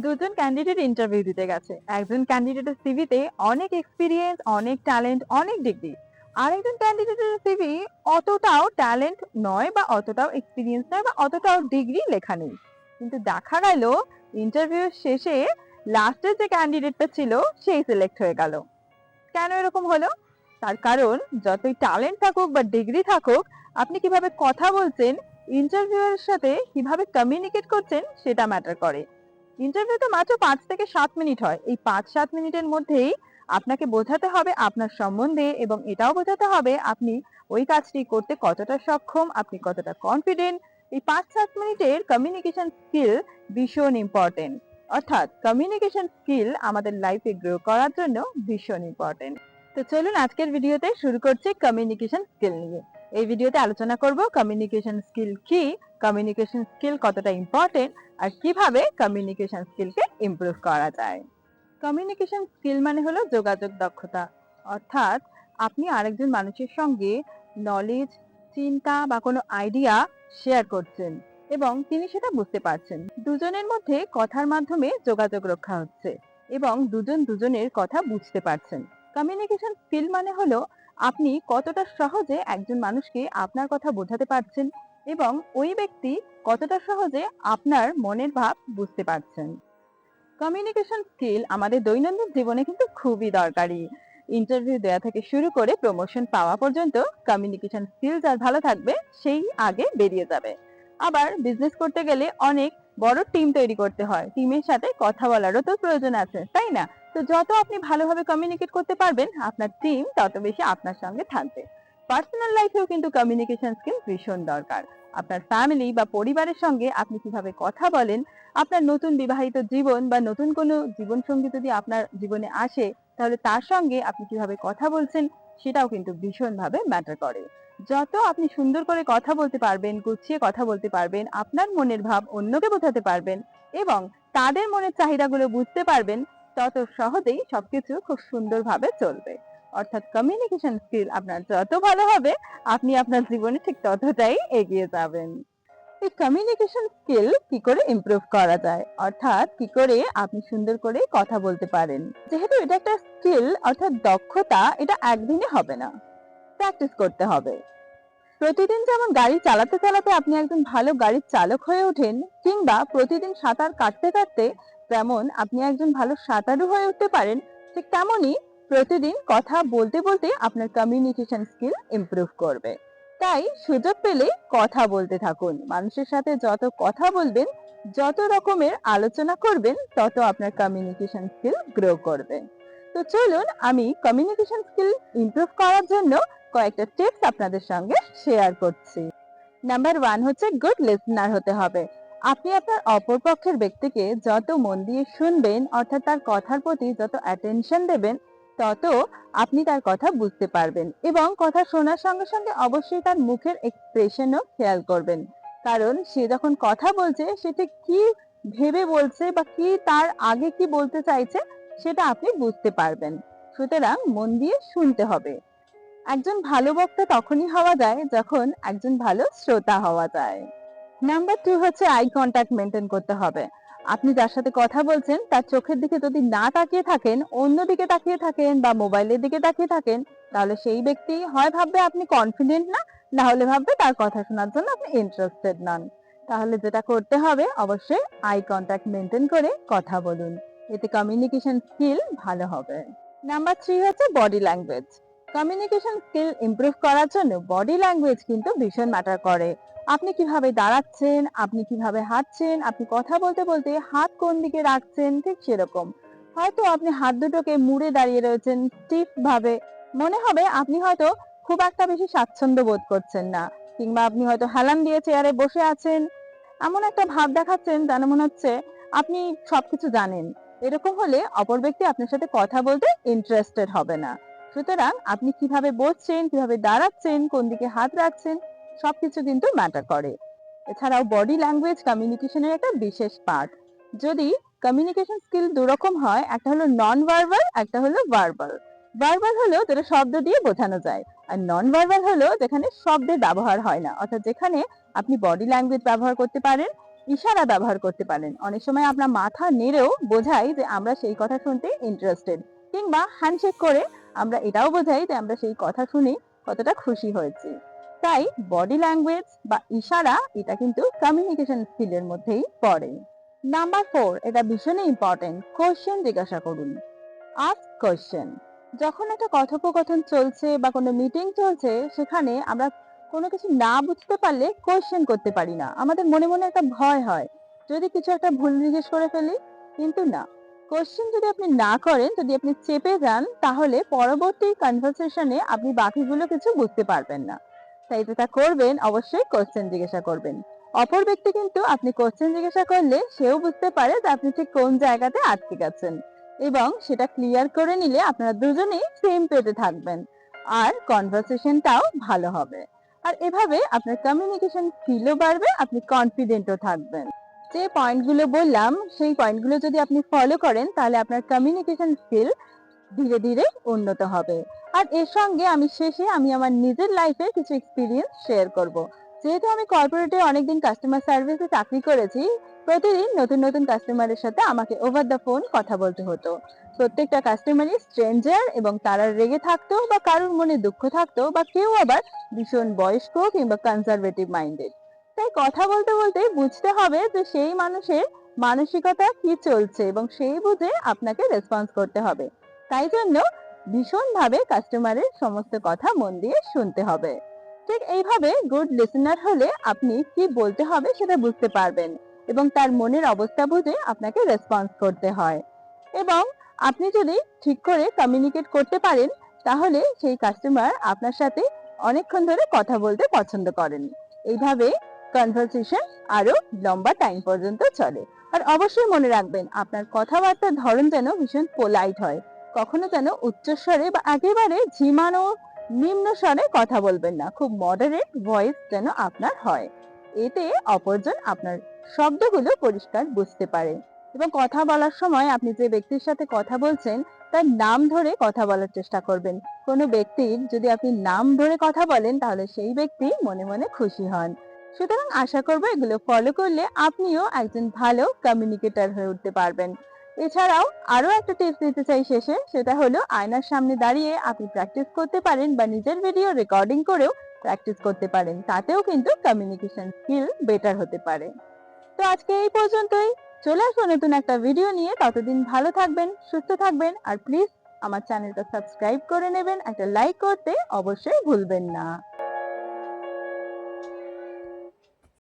দুজন candidate interview দিতে গেছে। একজন ক্যান্ডিডেটের সিভিতে অনেক এক্সপিরিয়েন্স অনেক ট্যালেন্ট অনেক ডিগ্রি আরেকজন ক্যান্ডিডেটের সিভি অতটাও ট্যালেন্ট নয় বা অতটাও এক্সপিরিয়েন্স নয় বা অতটাও ডিগ্রি লেখা নেই। কিন্তু দেখা গেল ইন্টারভিউ শেষে লাস্টের যে ক্যান্ডিডেটটা ছিল, সেই সিলেক্ট হয়ে গেল। কেন এরকম হলো? তার কারণ, যতই ট্যালেন্ট থাকুক বা ডিগ্রি থাকুক, আপনি কীভাবে কথা বলছেন ইন্টারভিউয়ের সাথে কীভাবে কমিউনিকেট করছেন, সেটা ম্যাটার করে। ইন্টারভিউ তো মাত্র পাঁচ থেকে সাত মিনিট হয়। এই পাঁচ সাত মিনিটের মধ্যেই আপনাকে বোঝাতে হবে আপনার সম্বন্ধে এবং এটাও বোঝাতে হবে আপনি ওই কাজটি করতে কতটা সক্ষম, আপনি কতটা কনফিডেন্ট এই পাঁচ সাত মিনিটের কমিউনিকেশন স্কিল ভীষণ ইম্পর্টেন্ট অর্থাৎ কমিউনিকেশন স্কিল আমাদের লাইফে গ্রো করার জন্য ভীষণ ইম্পর্টেন্ট তো চলুন আজকের ভিডিওতে শুরু করছি কমিউনিকেশন স্কিল নিয়ে। এই ভিডিওতে আলোচনা করব কমিউনিকেশন স্কিল কি কমিউনিকেশন স্কিল কতটা ইম্পর্টেন্ট আর কীভাবে কমিউনিকেশন স্কিলকে ইমপ্রুভ করা যায়। কমিউনিকেশন স্কিল মানে হলো যোগাযোগ দক্ষতা। অর্থাৎ আপনি আরেকজন মানুষের সঙ্গে নলেজ চিন্তা বা কোনো আইডিয়া শেয়ার করছেন এবং তিনি সেটা বুঝতে পারছেন। দুজনের মধ্যে কথার মাধ্যমে যোগাযোগ রক্ষা হচ্ছে এবং দুজন দুজনের কথা বুঝতে পারছেন। কমিউনিকেশন স্কিল মানে হলো আপনি কতটা সহজে একজন মানুষকে আপনার কথা বোঝাতে পারছেন এবং ওই ব্যক্তি কতটা সহজে আপনার মনের ভাব বুঝতে পারছেন। কমিউনিকেশন স্কিল আমাদের দৈনন্দিন জীবনে কিন্তু খুবই দরকারি। ইন্টারভিউ দেওয়া থেকে শুরু করে প্রমোশন পাওয়া পর্যন্ত কমিউনিকেশন স্কিল যার ভালো থাকবে সেই আগে বেরিয়ে যাবে। আবার বিজনেস করতে গেলে অনেক বড় টিম তৈরি করতে হয়। টিমের সাথে কথা বলারও তো প্রয়োজন আছে, তাই না? তো যত আপনি ভালোভাবে কমিউনিকেট করতে পারবেন, আপনার টিম তত বেশি আপনার সঙ্গে থাকবে। পার্সোনাল লাইফেও কিন্তু কমিউনিকেশন স্কিল ভীষণ দরকার। আপনার ফ্যামিলি বা পরিবারের সঙ্গে আপনি কীভাবে কথা বলেন, আপনার নতুন বিবাহিত জীবন বা নতুন কোনো জীবন সঙ্গী যদি আপনার জীবনে আসে, তাহলে তার সঙ্গে আপনি কীভাবে কথা বলছেন, সেটাও কিন্তু ভীষণভাবে ম্যাটার করে। যত আপনি সুন্দর করে কথা বলতে পারবেন, গুছিয়ে কথা বলতে পারবেন, আপনার মনের ভাব অন্যকে বোঝাতে পারবেন এবং তাদের মনের চাহিদাগুলো বুঝতে পারবেন, তত সহজেই সবকিছু খুব সুন্দরভাবে চলবে। অর্থাৎ কমিউনিকেশন স্কিল আপনার যত ভালো হবে, আপনি আপনার জীবনে ঠিক ততটাই এগিয়ে যাবেন। এই কমিউনিকেশন স্কিল কি করে ইমপ্রুভ করা যায়? অর্থাৎ কি করে আপনি সুন্দর করে কথা বলতে পারেন? যেহেতু এটা একটা স্কিল অর্থাৎ দক্ষতা, এটা একদিনে হবে না। প্র্যাকটিস করতে হবে। প্রতিদিন যেমন গাড়ি চালাতে চালাতে আপনি একজন ভালো গাড়ির চালক হয়ে ওঠেন, কিংবা প্রতিদিন সাঁতার কাটতে কাটতে যেমন আপনি একজন ভালো সাঁতারু হয়ে উঠতে পারেন, ঠিক তেমনই প্রতিদিন কথা বলতে বলতে আপনার কমিউনিকেশন স্কিল ইমপ্রুভ করবে। তাই সুযোগ পেলে কথা বলতে থাকুন। মানুষের সাথে যত কথা বলবেন, যত রকমের আলোচনা করবেন, তত আপনার কমিউনিকেশন স্কিল গ্রো করবে। তো চলুন আমি কমিউনিকেশন স্কিল ইমপ্রুভ করার জন্য কয়েকটা টিপস আপনাদের সঙ্গে শেয়ার করছি। নাম্বার ওয়ান হচ্ছে গুড লিসনার হতে হবে। আপনি আপনার অপরপক্ষের ব্যক্তিকে যত মন দিয়ে শুনবেন, অর্থাৎ তার কথার প্রতি যত অ্যাটেনশন দেবেন তত আপনি তার কথা বুঝতে পারবেন এবং কথা শোনার সঙ্গে সঙ্গে অবশ্যই তার মুখের এক্সপ্রেশনও খেয়াল করবেন। কারণ সে যখন কথা বলছে, সে ঠিক কি ভেবে বলছে বা কি তার আগে কি বলতে চাইছে, সেটা আপনি বুঝতে পারবেন। সুতরাং মন দিয়ে শুনতে হবে। একজন ভালো বক্তা তখনই হওয়া যায় যখন একজন ভালো শ্রোতা হওয়া যায়। নাম্বার টু হচ্ছে আই কন্ট্যাক্ট মেনটেন করতে হবে। আপনি যার সাথে কথা বলছেন, তার চোখের দিকে যদি না তাকিয়ে থাকেন, অন্য দিকে তাকিয়ে থাকেন বা মোবাইলের দিকে তাকিয়ে থাকেন, তাহলে সেই ব্যক্তি হয় ভাববে আপনি কনফিডেন্ট না না হলে ভাববে তার কথা শোনার জন্য আপনি ইন্টারেস্টেড নন। তাহলে যেটা করতে হবে, অবশ্যই আই কন্ট্যাক্ট মেনটেন করে কথা বলুন। এতে কমিউনিকেশন স্কিল ভালো হবে। নাম্বার থ্রি হচ্ছে body language communication skill improve করার জন্য বডি ল্যাঙ্গুয়েজ কিন্তু ভীষণ ম্যাটার করে। আপনি কীভাবে দাঁড়াচ্ছেন, আপনি কীভাবে হাঁটছেন, আপনি কথা বলতে বলতে হাত কোন দিকে রাখছেন, ঠিক সেরকম। হয়তো আপনি হাত দুটোকে মুড়ে দাঁড়িয়ে রয়েছেন স্টিফ ভাবে। মনে হবে আপনি হয়তো খুব একটা বেশি স্বাচ্ছন্দ্য বোধ করছেন না, কিংবা আপনি হয়তো হেলান দিয়ে চেয়ারে বসে আছেন। এমন একটা ভাব দেখাচ্ছেন যেন মনে হচ্ছে আপনি সবকিছু জানেন। এরকম হলে অপর ব্যক্তি আপনার সাথে কথা বলতে ইন্টারেস্টেড হবে না। সুতরাং আপনি কীভাবে বসছেন, কীভাবে দাঁড়াচ্ছেন, কোন দিকে হাত রাখছেন সবকিছু কিন্তু ম্যাটার করে। এছাড়াও বডি ল্যাঙ্গুয়েজ কমিউনিকেশনের একটা বিশেষ পার্ট যদি কমিউনিকেশন স্কিল দুরকম হয়, একটা হলো নন ভার্বাল একটা হলো ভার্বাল ভার্বাল হলো যেটা শব্দ দিয়ে বোঝানো যায়, আর নন ভার্বাল হলো যেখানে শব্দের ব্যবহার হয় না। অর্থাৎ যেখানে আপনি বডি ল্যাঙ্গুয়েজ ব্যবহার করতে পারেন, ইশারা ব্যবহার করতে পারেন। অনেক সময় আপনার মাথা নেড়েও বোঝাই যে আমরা সেই কথা শুনতে ইন্টারেস্টেড কিংবা হ্যান্ডশেক করে আমরা এটাও বোঝাই যে আমরা সেই কথা শুনে কতটা খুশি হয়েছি। তাই বডি ল্যাঙ্গুয়েজ বা ইশারা এটা কিন্তু কমিউনিকেশন স্কিলের মধ্যেই পড়ে। নাম্বার ফোর এটা ভীষণই ইম্পর্টেন্ট কোশ্চেন জিজ্ঞাসা করুন। আস্ক কোশ্চেন যখন একটা কথোপকথন চলছে বা কোনো মিটিং চলছে, সেখানে আমরা কোনো কিছু না বুঝতে পারলে কোশ্চেন করতে পারি না। আমাদের মনে মনে একটা ভয় হয়, যদি কিছু একটা ভুল জিজ্ঞেস করে ফেলি, কিন্তু না। কোশ্চেন যদি আপনি না করেন, যদি আপনি চেপে যান, তাহলে পরবর্তী কনভারসেশনে আপনি বাকিগুলো কিছু বুঝতে পারবেন না। তাই যেটা করবেন, অবশ্যই কোশ্চেন জিজ্ঞাসা করবেন। অপর ব্যক্তি কিন্তু আপনি কোশ্চেন জিজ্ঞাসা করলে সেও বুঝতে পারে যে আপনি ঠিক কোন জায়গাতে আটকে গেছেন এবং সেটা ক্লিয়ার করে নিলে আপনারা দুজনেই সেম পেজে থাকবেন। আর কনভারসেশনটাও ভালো হবে। আর এভাবে আপনার কমিউনিকেশন স্কিলও বাড়বে, আপনি কনফিডেন্টও থাকবেন। যে পয়েন্টগুলো বললাম, সেই পয়েন্টগুলো যদি আপনি ফলো করেন, তাহলে আপনার কমিউনিকেশন স্কিল ধীরে ধীরে উন্নত হবে। আর এর সঙ্গে আমি শেষে আমি আমার নিজের লাইফে কিছু এক্সপিরিয়েন্স শেয়ার করব। যেহেতু আমি কর্পোরেটে অনেকদিন কাস্টমার সার্ভিসে চাকরি করেছি, প্রতিদিন নতুন নতুন কাস্টমারের সাথে আমাকে ওভার দ্য ফোন কথা বলতে হতো। প্রত্যেকটা কাস্টমারই স্ট্রেঞ্জার এবং তারা রেগে থাকতো বা কারোর মনে দুঃখ থাকতো বা কেউ আবার ভীষণ বয়স্ক কিংবা কনজারভেটিভ মাইন্ডেড তাই কথা বলতে বলতে বুঝতে হবে যে সেই মানুষের মানসিকতা কি চলছে এবং সেই বুঝে আপনাকে রেসপন্স করতে হবে। তাই জন্য ভীষণভাবে কাস্টমারের সমস্ত কথা মন দিয়ে শুনতে হবে। ঠিক এইভাবে গুড লিসেনার হলে আপনি কি বলতে হবে সেটা বুঝতে পারবেন এবং তার মনের অবস্থা বুঝে আপনাকে রেসপন্স করতে হয়। এবং আপনি যদি ঠিক করে কমিউনিকেট করতে পারেন, তাহলে সেই কাস্টমার আপনার সাথে অনেকক্ষণ ধরে কথা বলতে পছন্দ করেন। এইভাবে কনভারসেশন আরও লম্বা টাইম পর্যন্ত চলে। আর অবশ্যই মনে রাখবেন, আপনার কথাবার্তার ধরন যেন ভীষণ পোলাইট হয়। কখনো যেন উচ্চস্বরে বা একেবারে ঝিমানো, নিম্ন স্বরে কথা বলবেন না। খুব মডারেট ভয়েস যেন আপনার হয়। এতে অপরজন আপনার শব্দগুলো পরিষ্কার বুঝতে পারে। এবং কথা বলার সময় আপনি যে ব্যক্তির সাথে কথা বলছেন, তার নাম ধরে কথা বলার চেষ্টা করবেন। কোনো ব্যক্তির যদি আপনি নাম ধরে কথা বলেন, তাহলে সেই ব্যক্তি মনে মনে খুশি হন। সুতরাং আশা করব এগুলো ফলো করলে আপনিও একজন ভালো কমিউনিকেটর হয়ে উঠতে পারবেন। এছাড়াও আরও একটা টিপস দিতে চাই শেষে, সেটা হলো আয়নার সামনে দাঁড়িয়ে আপনি প্র্যাকটিস করতে পারেন বা নিজের ভিডিও রেকর্ডিং করেও প্র্যাকটিস করতে পারেন। তাতেও কিন্তু কমিউনিকেশন স্কিল বেটার হতে পারে। তো আজকে এই পর্যন্তই। চলে আসব নতুন একটা ভিডিও নিয়ে। ততদিন ভালো থাকবেন, সুস্থ থাকবেন আর প্লিজ আমার চ্যানেলটা সাবস্ক্রাইব করে নেবেন। একটা লাইক করতে অবশ্যই ভুলবেন না।